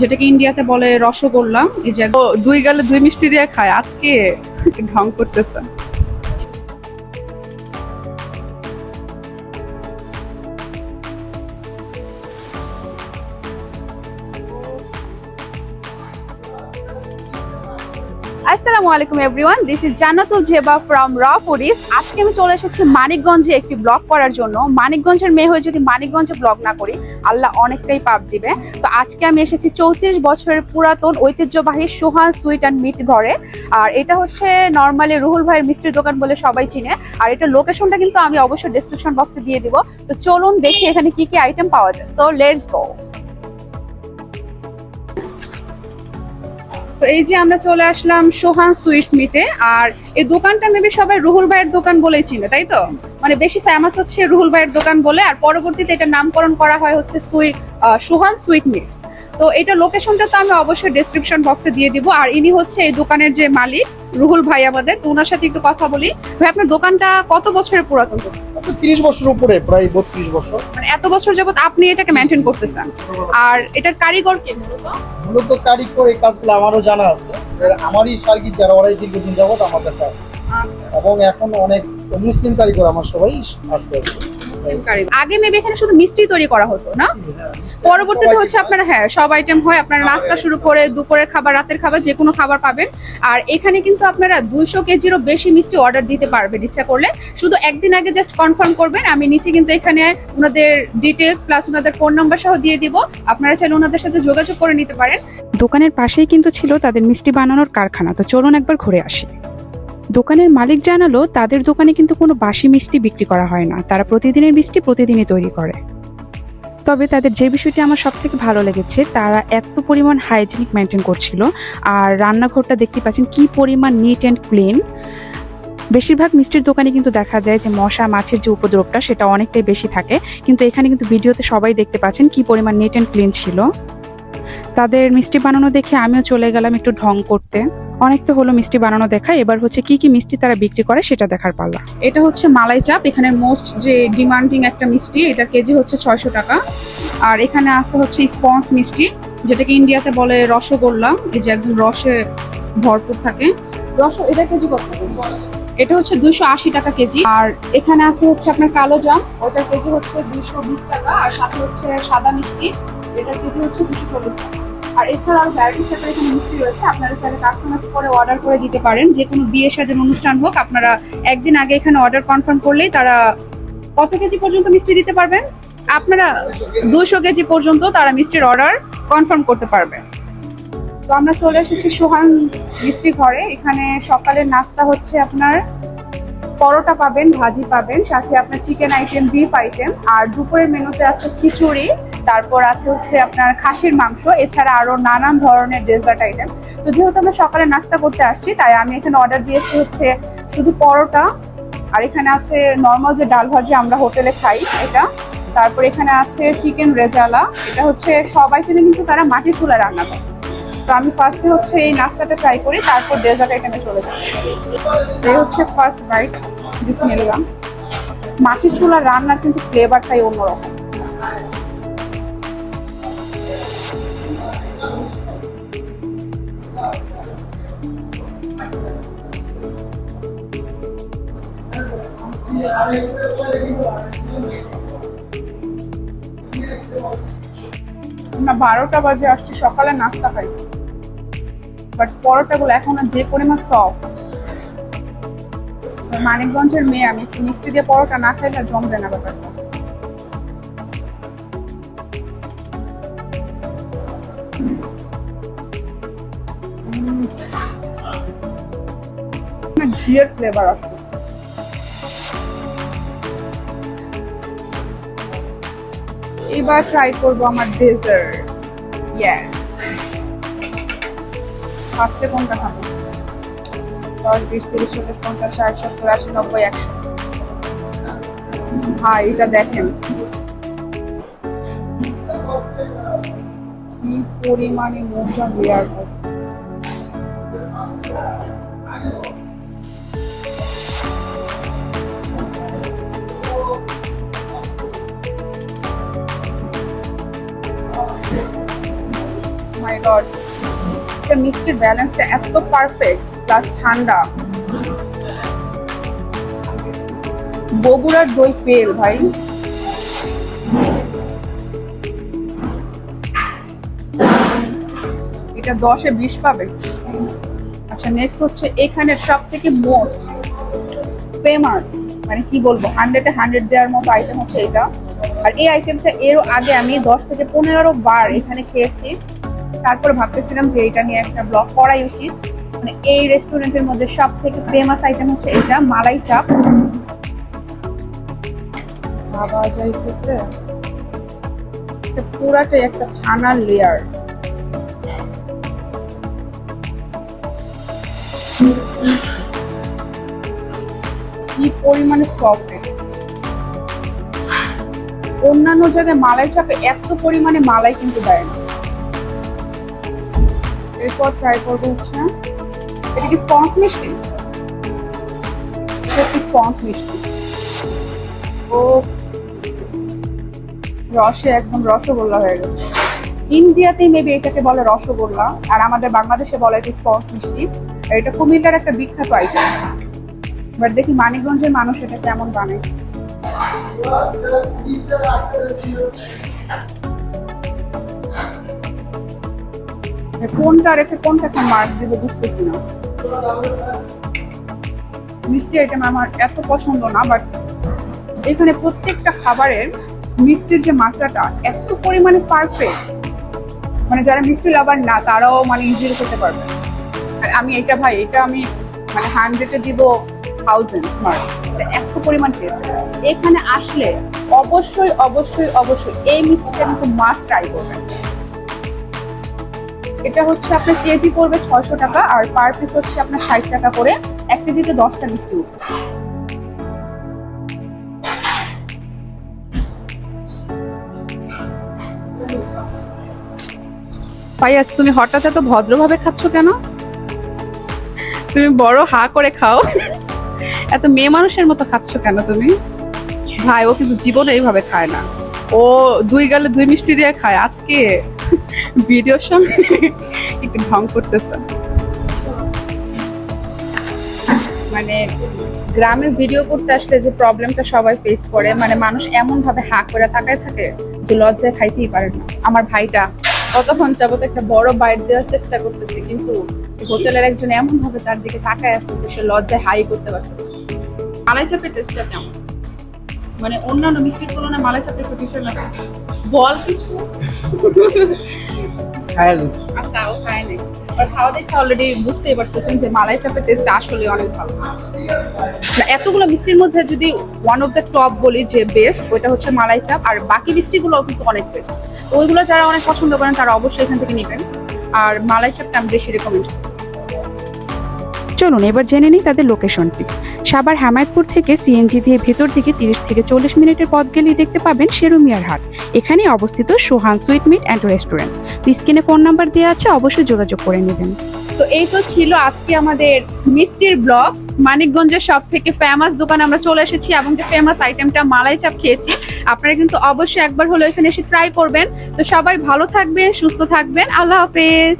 যেটাকে ইন্ডিয়াতে বলে রসগোল্লা, এই যে দুই গালে দুই মিষ্টি দিয়ে খায়, আজকে ঢং করতেছে। আসসালামু আলাইকুম everyone this is Jannatul Zeba from R foodies আজকে আমি চলে এসেছি মানিকগঞ্জে একটি ব্লগ করার জন্য। মানিকগঞ্জের মেয়ে হয়ে যদি মানিকগঞ্জে ব্লগ না করি, আল্লাহ অনেকটাই পাপ দিবে। তো আজকে আমি এসেছি চৌত্রিশ বছরের পুরাতন ঐতিহ্যবাহী সোহান সুইট অ্যান্ড মিট ঘরে। আর এটা হচ্ছে নর্মালি রুহুল ভাইয়ের মিষ্টির দোকান বলে সবাই চিনে। আর এটা লোকেশনটা কিন্তু আমি অবশ্যই ডিসক্রিপশন বক্সে দিয়ে দিব। তো চলুন দেখি এখানে কি কি আইটেম পাওয়া যায়। তো লেটস গো তো এই যে আমরা চলে আসলাম সোহান সুইটস মিতে আর এই দোকানটা মেবি সবাই রুহুল ভাইয়ের দোকান বলেই চিনে, তাই তো? মানে বেশি ফেমাস হচ্ছে রুহুল ভাইয়ের দোকান বলে, আর পরবর্তীতে এটা নামকরণ করা হয় হচ্ছে সুই সোহান সুইট মিট। তো এটা লোকেশনটা তো আমি অবশ্যই ডেসক্রিপশন বক্সে দিয়ে দিব। আর ইনি হচ্ছে এই দোকানের যে মালিক রুহুল ভাই আমাদের তো ওনার সাথে একটু কথা বলি। ভাই আপনার দোকানটা কত বছরের পুরাতন? তিরিশ বছর উপরে প্রায় বত্রিশ বছর। মানে এত বছর যাবত আপনি এটাকে মেনটেন করতেছেন। আর এটার কারিগর কে? মূলত? কারিগর এই কাজগুলো আমারও জানা আছে। আমারই সার্কিট যারা ওরাই দীর্ঘদিন যাবত আমার কাছে আছে। এবং এখন অনেক মুসলিম কারিগর আমার সবাই আছে। আগে মেবি এখানে শুধু মিষ্টি তৈরি করা হতো, না? পরবর্তীতে হচ্ছে আপনারা হ্যাঁ সব আইটেম হয়, আপনারা নাস্তা শুরু করে দুপুরের খাবার, রাতের খাবার, যে কোনো খাবার পাবেন। আর এখানে কিন্তু আপনারা দুইশো কেজিরও বেশি মিষ্টি অর্ডার দিতে পারবেন, ইচ্ছা করলে। শুধু একদিন আগে জাস্ট কনফার্ম করবেন, আমি নিচে কিন্তু এখানে ওনাদের ডিটেলস প্লাস ওনাদের ফোন নাম্বার সহ দিয়ে দিব। আপনারা চাইলে ওনাদের সাথে যোগাযোগ করে নিতে পারেন। দোকানের পাশেই কিন্তু ছিল তাদের মিষ্টি বানানোর কারখানা, তো চলুন একবার ঘুরে আসি। দোকানের মালিক জানালো, তাদের দোকানে কিন্তু কোনো বাসি মিষ্টি বিক্রি করা হয় না। তারা প্রতিদিনের মিষ্টি প্রতিদিনই তৈরি করে। তবে তাদের যে বিষয়টি আমার সব থেকে ভালো লেগেছে, তারা এত পরিমাণ হাইজিনিক মেনটেন করছিল। আর রান্নাঘরটা দেখতে পাচ্ছেন কি পরিমাণ নিট অ্যান্ড ক্লিন বেশিরভাগ মিষ্টির দোকানে কিন্তু দেখা যায় যে মশা, মাছের যে উপদ্রবটা, সেটা অনেকটাই বেশি থাকে। কিন্তু এখানে কিন্তু ভিডিওতে সবাই দেখতে পাচ্ছেন কি পরিমাণ নিট অ্যান্ড ক্লিন ছিল। তাদের মিষ্টি বানানো দেখে আমিও চলে গেলাম একটু ঢং করতে। অনেক তো হলো মিষ্টি বানানো দেখা এবার হচ্ছে কি কি মিষ্টি তারা বিক্রি করে সেটা দেখার পাল্লা এটা হচ্ছে মালাই চাপ। এখানে মোস্ট যে ডিমান্ডিং একটা মিষ্টি এটা কেজি হচ্ছে ছয়শো টাকা। আর এখানে আছে হচ্ছে স্পঞ্জ মিষ্টি যেটাকে ইন্ডিয়াতে বলে রসগোল্লা। এই যে একদম রসে ভরপুর থাকে। রস এটা কেজি কত? এটা হচ্ছে দুইশো আশি টাকা কেজি। আর এখানে আছে হচ্ছে আপনার কালো জাম। ওটার কেজি হচ্ছে দুইশো বিশ টাকা। আর সাথে হচ্ছে সাদা মিষ্টি। এটার কেজি হচ্ছে দুশো চল্লিশ টাকা। আর এছাড়া আরও ভ্যারাইটিস টাইপের এখানে মিষ্টি রয়েছে, আপনারা চাইলে কাস্টমাইজ করে অর্ডার করে দিতে পারেন। যে কোনো বিয়ে সাজের অনুষ্ঠান হোক, আপনারা একদিন আগে এখানে অর্ডার কনফার্ম করলেই তারা কত কেজি পর্যন্ত মিষ্টি দিতে পারবেন? আপনারা দুশো কেজি পর্যন্ত তারা মিষ্টির অর্ডার কনফার্ম করতে পারবে। তো আমরা চলে এসেছি সোহান মিষ্টি ঘরে। এখানে সকালের নাস্তা হচ্ছে আপনার পরোটা পাবেন, ভাজি পাবেন, সাথে আপনার চিকেন আইটেম বিফ আইটেম আর দুপুরের মেনুতে আছে খিচুড়ি। তারপর আছে হচ্ছে আপনার খাসির মাংস, এছাড়া আরও নানান ধরনের ডেজার্ট আইটেম তো যেহেতু আমরা সকালে নাস্তা করতে আসছি, তাই আমি এখানে অর্ডার দিয়েছি হচ্ছে শুধু পরোটা, আর এখানে আছে নর্মাল যে ডাল ভাজি আমরা হোটেলে খাই এটা। তারপর এখানে আছে চিকেন রেজালা, এটা হচ্ছে সব আইটেমে কিন্তু তারা মাটির চুলা রান্না করে। তো আমি ফার্স্টে হচ্ছে এই নাস্তাটা ট্রাই করি, তারপর ডেজার্ট আইটেমে চলে যাই। এই হচ্ছে ফার্স্ট বাইট বিসমিল্লাহ। মাটির চুলার রান্নার কিন্তু ফ্লেভারটাই অন্যরকম। আমরা বারোটা বাজে আসছি, সকালে নাস্তা খাই। বাট পরোটাগুলো এখন আর যে পরিমাণ সফট মানিকগঞ্জের মেয়ে, আমি একটু মিষ্টি দিয়ে পরোটা না খাইলে জমবে না ব্যাপারটা। ঘিয়ের ফ্লেভার আসতেছে এবার ট্রাই করব আমার ডেজার্ট ইয়েস ফার্স্টে কোনটা খাব? দশ, বিশ, তিরিশ, চল্লিশ, পঞ্চাশ, ষাট, সত্তর, আশি, নব্বই, একশো। হ্যাঁ এটা দেখেন। কি পরিমাণে মুখটা লেয়ার করছে মাই গড এটা মিষ্টির ব্যালেন্সটা এত পারফেক্ট প্লাস ঠান্ডা বগুড়ার দই পেল ভাই এটা দশে বিশ পাবে। আচ্ছা নেক্সট হচ্ছে এখানে সব থেকে মোস্ট ফেমাস মানে কি বলব হান্ড্রেডে হান্ড্রেড দেওয়ার মতো আইটেম হচ্ছে এটা। আর এই আইটেমটা এরও আগে আমি দশ থেকে পনেরো বার এখানে খেয়েছি। তারপরে ভাবতেছিলাম যে এটা নিয়ে একটা ব্লগ করাই উচিত। মানে এই রেস্টুরেন্টের মধ্যে সব থেকে ফেমাস আইটেম হচ্ছে এটা, মালাই চাপ। ভাবা যাইতেছে। পুরাটাই একটা ছানার লেয়ার কি পরিমাণে সফট অন্যান্য জায়গায় মালাই চাপে এত পরিমাণে মালাই কিন্তু দেয় না। এরপর ট্রাই করব হচ্ছে, এটা কি স্পঞ্জ মিষ্টি? স্পঞ্জ মিষ্টি? ও, রসে একদম রসগোল্লা হয়ে গেছে। ইন্ডিয়াতে মেবি এটাকে বলে রসগোল্লা, আর আমাদের বাংলাদেশে বলে এটা স্পঞ্জ মিষ্টি। এটা কুমিল্লার একটা বিখ্যাত আইটেম বাট দেখি মানিকগঞ্জের মানুষ এটা কেমন বানায়। কোনটা রেখে কোনটাকে মার্ক দেবো বুঝতেছি না। মিষ্টি আইটেম আমার এত পছন্দ না বাট এখানে প্রত্যেকটা খাবারের মিষ্টির যে মাত্রাটা এত পরিমাণে পারফেক্ট মানে যারা মিষ্টি লাভার না, তারাও মানে ইজিলি খেতে পারবে। আর আমি এটা ভাই এটা আমি মানে হান্ড্রেডে দিব থাউজেন্ড মার্ক এত পরিমাণ টেস্ট এখানে আসলে অবশ্যই অবশ্যই অবশ্যই এই মিষ্টিটা কিন্তু মাস্ট ট্রাই করবেন। এটা হচ্ছে আপনার কেজি পড়বে ছয়শো টাকা আর পার পিস হচ্ছে আপনার ষাট টাকা করে। এক কেজিতে দশটা মিষ্টি উঠবে। পাইয়াস তুমি হঠাৎ এত ভদ্রভাবে খাচ্ছ কেন? তুমি বড় হা করে খাও। এত মেয়ে মানুষের মতো খাচ্ছ কেন তুমি? ভাই, ও কিন্তু জীবনে এইভাবে খায় না। ও দুই গালে দুই মিষ্টি দিয়ে খায়। আজকে সঙ্গে একটু ঢং করতেছে। মানে গ্রামে ভিডিও করতে আসলে যে প্রবলেমটা সবাই ফেস করে মানে মানুষ এমন ভাবে হাঁ করে তাকায় থাকে যে লজ্জায় খাইতেই পারে না। আমার ভাইটা কতক্ষণ যাবত একটা বড় বাইট দেওয়ার চেষ্টা করতেছে, কিন্তু হোটেলের একজন এমন ভাবে তার দিকে তাকায় আছে যে সে লজ্জায় হাই করতে পারতেছে মালাই চাপের টেস্টটা কেমন? মানে অন্যান্য মিষ্টির তুলনায় মালাই চাপে একটু ডিফারেন্ট লাগছে বল কিছু। আচ্ছা ও খায় নাই। আর খাওয়া দেখে অলরেডি বুঝতেই পারতেছেন যে মালাই চাপের টেস্ট আসলে অনেক ভালো। এতগুলো মিষ্টির মধ্যে যদি ওয়ান অফ দ্য টপ বলি যে বেস্ট ওইটা হচ্ছে মালাই চাপ আর বাকি মিষ্টিগুলো কিন্তু অনেক বেস্ট ওইগুলো যারা অনেক পছন্দ করেন তারা অবশ্যই এখান থেকে নেবেন। আর মালাই চাপটা আমি বেশি রেকমেন্ড করি। চলুন, এবার জেনে নিই তাদের লোকেশনটি সাবার হামায়তপুর থেকে সিএনজি দিয়ে ভেতর দিকে তিরিশ থেকে চল্লিশ মিনিটের পথ গেলেই দেখতে পাবেন শেরুমিয়ার হাট। এখানে অবস্থিত Sohan sweet meat and restaurant. স্ক্রিনে ফোন নাম্বার দেওয়া আছে, অবশ্যই যোগাযোগ করে নেবেন। তো এই তো ছিল আজকে আমাদের মিষ্টির ব্লগ। মানিকগঞ্জের সব থেকে ফেমাস দোকান আমরা চলে এসেছি এবং যে ফেমাস আইটেমটা মালাই চাপ খেয়েছি, আপনারা কিন্তু অবশ্যই একবার হলো এখানে এসে ট্রাই করবেন। তো সবাই ভালো থাকবেন, সুস্থ থাকবেন। আল্লাহ হাফেজ।